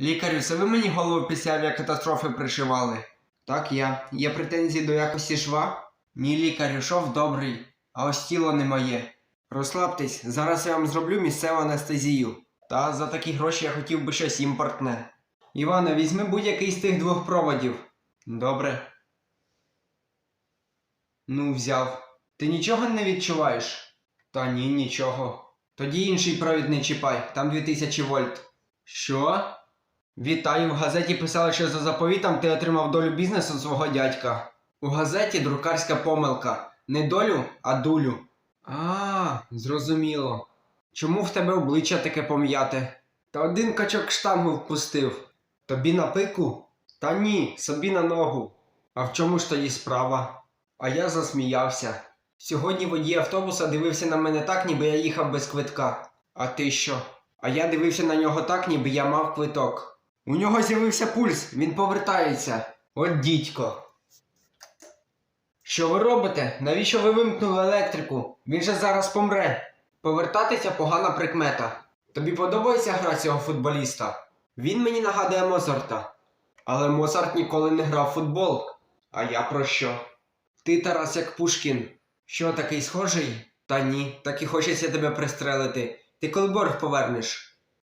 Лікарю, це ви мені голову після авіакатастрофи пришивали? Так, я. Є претензії до якості шва? Ні, лікарю, шов добрий, а ось тіло не моє. Розслабтесь, зараз я вам зроблю місцеву анестезію. Та за такі гроші я хотів би щось імпортне. Іване, візьми будь-який з тих двох проводів. Добре. Ну, взяв. Ти нічого не відчуваєш? Та ні, нічого. Тоді інший провід не чіпай, там 2000 вольт. Що? Вітаю, в газеті писали, що за заповітом ти отримав долю бізнесу свого дядька. У газеті друкарська помилка. Не долю, а дулю. А, зрозуміло. Чому в тебе обличчя таке пом'яте? Та один качок штангу впустив. Тобі на пику? Та ні, собі на ногу. А в чому ж тоді справа? А я засміявся. Сьогодні водій автобуса дивився на мене так, ніби я їхав без квитка. А ти що? А я дивився на нього так, ніби я мав квиток. У нього з'явився пульс, він повертається. От дідько. Що ви робите? Навіщо ви вимкнули електрику? Він же зараз помре. Повертатися погана прикмета. Тобі подобається гра цього футболіста? Він мені нагадує Моцарта. Але Моцарт ніколи не грав в футбол. А я про що? Ти, Тарас, як Пушкін. Що такий схожий? Та ні, так і хочеться тебе пристрелити. Ти коли борг повернеш?